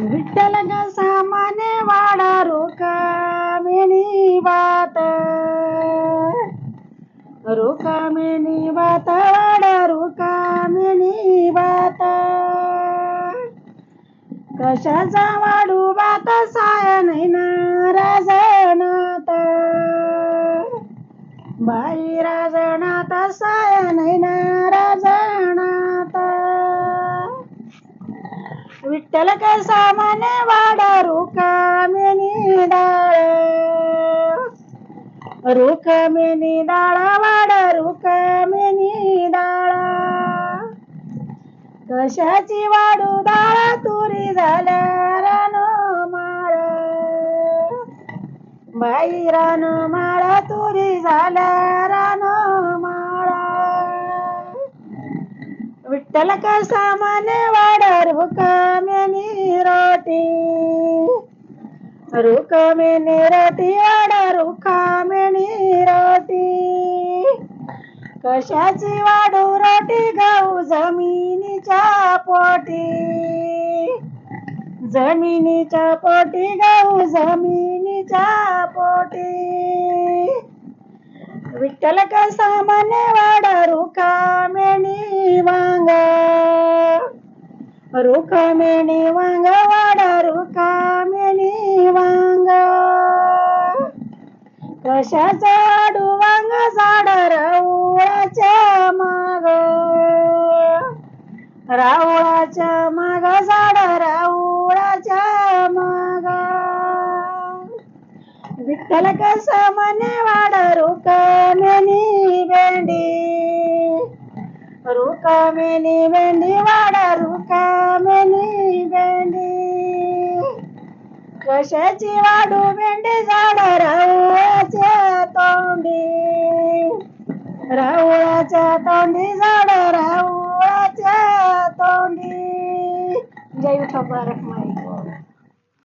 विठ्ठल ग सामाने वाडा रुकामिणी बात रुकामिणी बात वाडा रुकामिणी बात कशाचा वाडू बात साय नाही ना राजनात बाई राजनात साय नाही ना विठ्ठल काय सामाने वाडा रुकामिनी डाळ? रुकामिनी डाळ वाडा रुकामिनी डाळ? कशाची वाडू डाळ तुरी झाल्या रानो माळ? बाई रानो माळा तुरी झाल्या रानो माळ विठ्ठल का सामाने वाडा रुकामिनी रोटी? रुकामिनी रोटी वाडा रुकामिनी रोटी. कशाची वाडू रोटी गाऊ जमिनीच्या पोटी? जमिनीच्या पोटी गाऊ जमिनीच्या पोटी. विठ्ठल का सामान्य वाडा रुकामिणी वांग रुकामिणी वांग वाडा रुकामिणी वांग कशाचा आडू वांग झाड राऊळाच्या माग राऊळाच्या माग झाड राऊळाच्या माग विठ्ठल कसा मने वाडा रुकामिनी भेंडी वाड रुकामिनी भेंडी कशाची वाडू भेंडी झाड राऊळाच्या तोंडी राऊळाच्या तोंडी झाड राऊळाच्या तोंडी जय विठोबा रखमाई